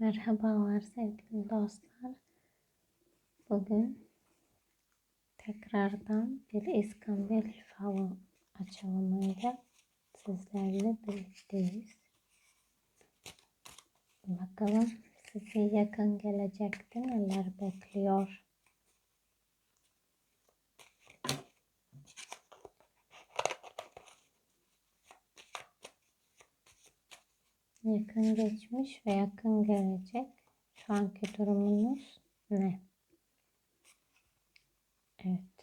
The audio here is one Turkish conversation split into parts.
Merhabalar sevgili dostlar. Bugün tekrardan bir İskambil falı açılımıyla sizlerle birlikteyiz. Bakalım sizi yakın gelecekte neler bekliyor. Yakın geçmiş ve yakın gelecek. Şu anki durumunuz ne? Evet.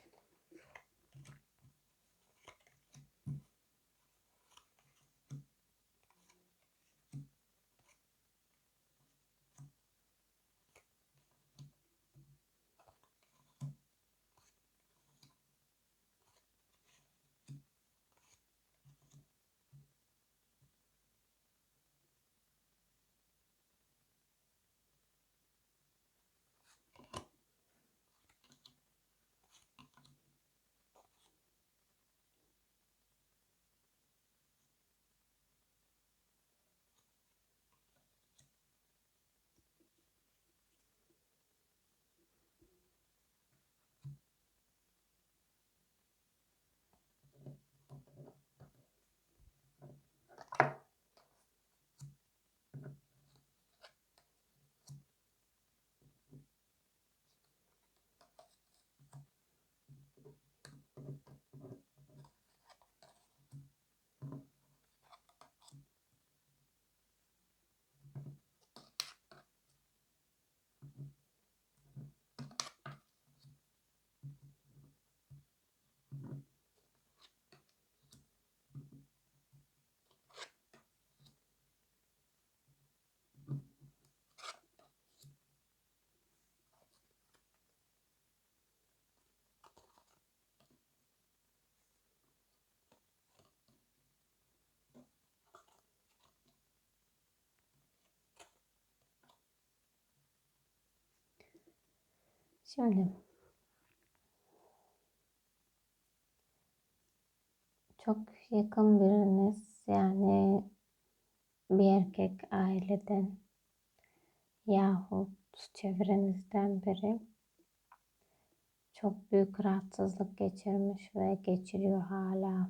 Şimdi çok yakın biriniz yani bir erkek aileden yahut çevrenizden biri çok büyük rahatsızlık geçirmiş ve geçiriyor hala.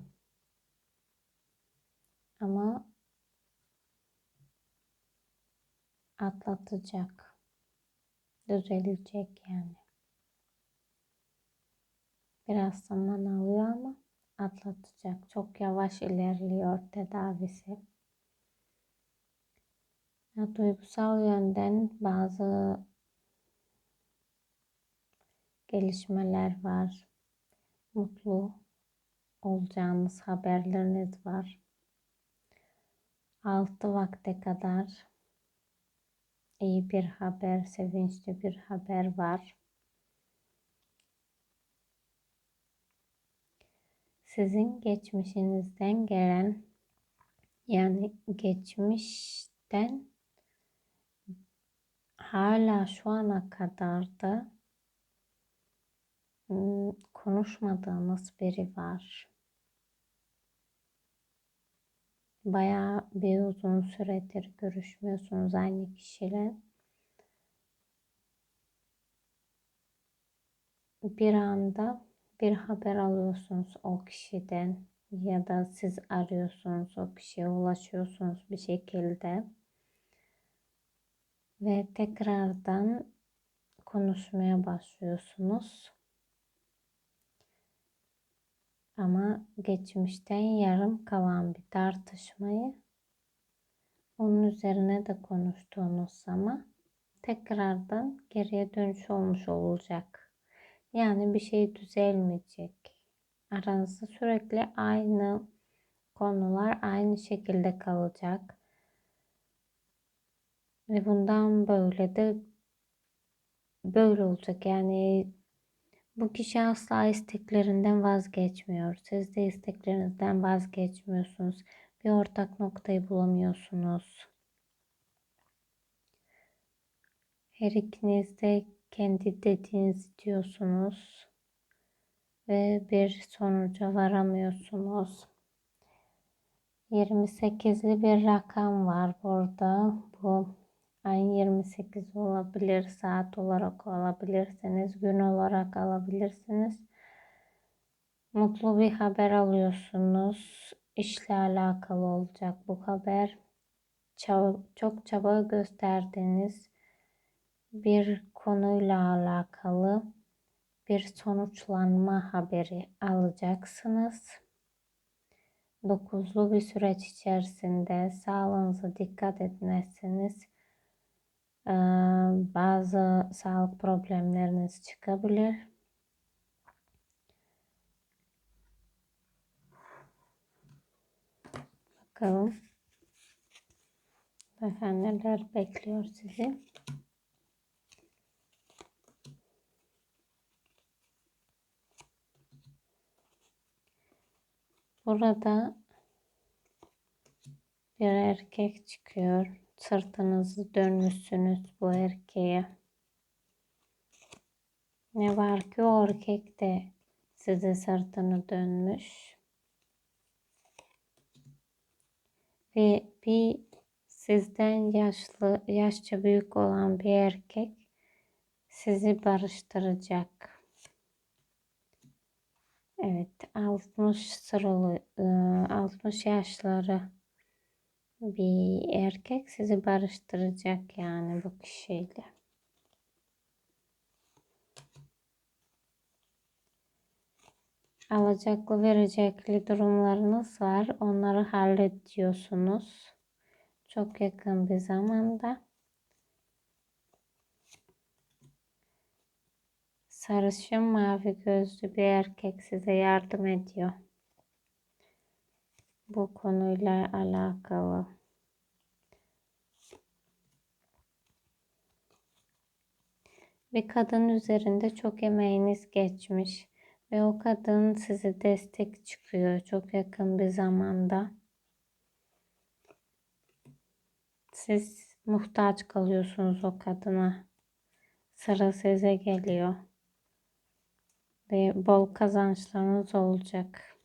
Ama atlatacak. Düzelecek yani. Biraz zaman alıyor ama atlatacak. Çok yavaş ilerliyor tedavisi. Ya, duygusal yönden bazı gelişmeler var. Mutlu olacağınız haberleriniz var. Altı vakte kadar iyi bir haber, sevinçli bir haber var. Sizin geçmişinizden gelen yani geçmişten hala şu ana kadar da konuşmadığınız biri var. Bayağı bir uzun süredir görüşmüyorsunuz aynı kişiyle. Bir anda bir haber alıyorsunuz o kişiden ya da siz arıyorsunuz o kişiye ulaşıyorsunuz bir şekilde ve tekrardan konuşmaya başlıyorsunuz. Ama geçmişten yarım kalan bir tartışmayı onun üzerine de konuştuğunuz zaman tekrardan geriye dönüş olmuş olacak. Yani bir şey düzelmeyecek. Aranızda sürekli aynı konular aynı şekilde kalacak. Ve bundan böyle de böyle olacak. Yani bu kişi asla isteklerinden vazgeçmiyor. Siz de isteklerinizden vazgeçmiyorsunuz. Bir ortak noktayı bulamıyorsunuz. Her ikiniz de kendi dediğinizi diyorsunuz ve bir sonuca varamıyorsunuz. 28'li bir rakam var burada. Bu ayın 28 olabilir, saat olarak alabilirsiniz, gün olarak alabilirsiniz. Mutlu bir haber alıyorsunuz. İşle alakalı olacak bu haber. Çaba, çok çaba gösterdiğiniz bir konuyla alakalı bir sonuçlanma haberi alacaksınız. Dokuzlu bir süreç içerisinde sağlığınıza dikkat etmezseniz bazı sağlık problemleriniz çıkabilir. Bakalım. Efendim neler bekliyor sizi? Burada bir erkek çıkıyor. Sırtınızı dönmüşsünüz bu erkeğe. Ne var ki o erkek de size sırtını dönmüş. Ve bir sizden yaşlı, yaşça büyük olan bir erkek sizi barıştıracak. Evet 60 sıralı 60 yaşları bir erkek sizi barıştıracak yani bu kişiyle. Alacaklı verecekli durumlarınız var. Onları hallediyorsunuz. Çok yakın bir zamanda. Sarışın mavi gözlü bir erkek size yardım ediyor. Bu konuyla alakalı. Bir kadın üzerinde çok emeğiniz geçmiş ve o kadın size destek çıkıyor çok yakın bir zamanda. Siz muhtaç kalıyorsunuz o kadına. Sıra size geliyor ve bol kazançlarınız olacak.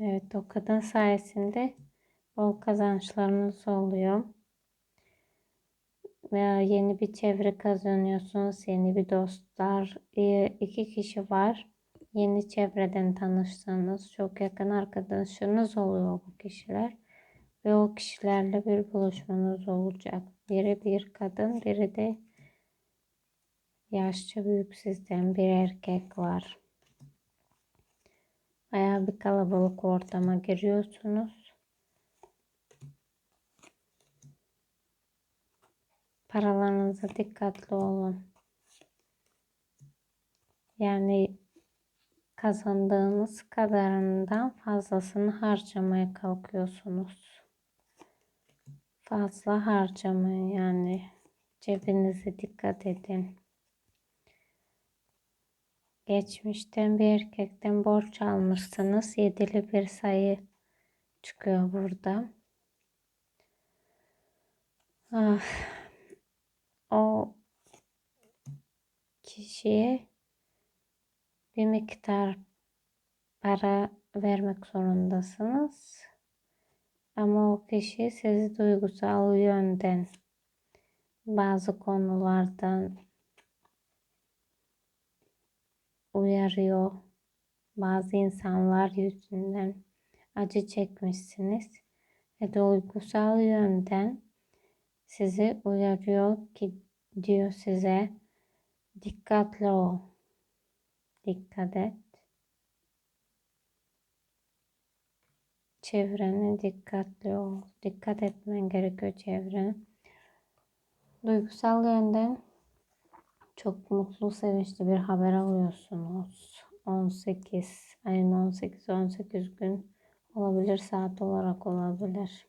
Evet o kadın sayesinde bol kazançlarınız oluyor. Veya yeni bir çevre kazanıyorsunuz. Yeni bir dostlar. iki kişi var. Yeni çevreden tanıştığınız çok yakın arkadaşınız oluyor bu kişiler. Ve o kişilerle bir buluşmanız olacak. Biri bir kadın, biri de yaşça büyük sizden bir erkek var. Bayağı bir kalabalık ortama giriyorsunuz. Paralarınıza dikkatli olun. Yani kazandığınız kadarından fazlasını harcamaya kalkıyorsunuz. Fazla harcamayın yani cebinize dikkat edin. Geçmişten bir erkekten borç almışsınız. Yedili bir sayı çıkıyor burada. Ah, o kişiye bir miktar para vermek zorundasınız. Ama o kişi sizi duygusal yönden bazı konulardan uyarıyor. Bazı insanlar yüzünden acı çekmişsiniz ve duygusal yönden sizi uyarıyor ki diyor size dikkatli ol. Dikkat et. Çevrene dikkatli ol. Dikkat etmen gerekiyor çevrene. Duygusal yönden çok mutlu, sevinçli bir haber alıyorsunuz. 18, ayın 18, 18 gün olabilir, saat olarak olabilir.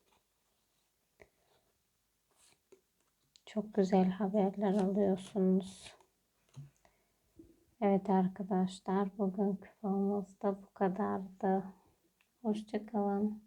Çok güzel haberler alıyorsunuz. Evet arkadaşlar, bugünkü videomuz da bu kadardı. Hoşçakalın.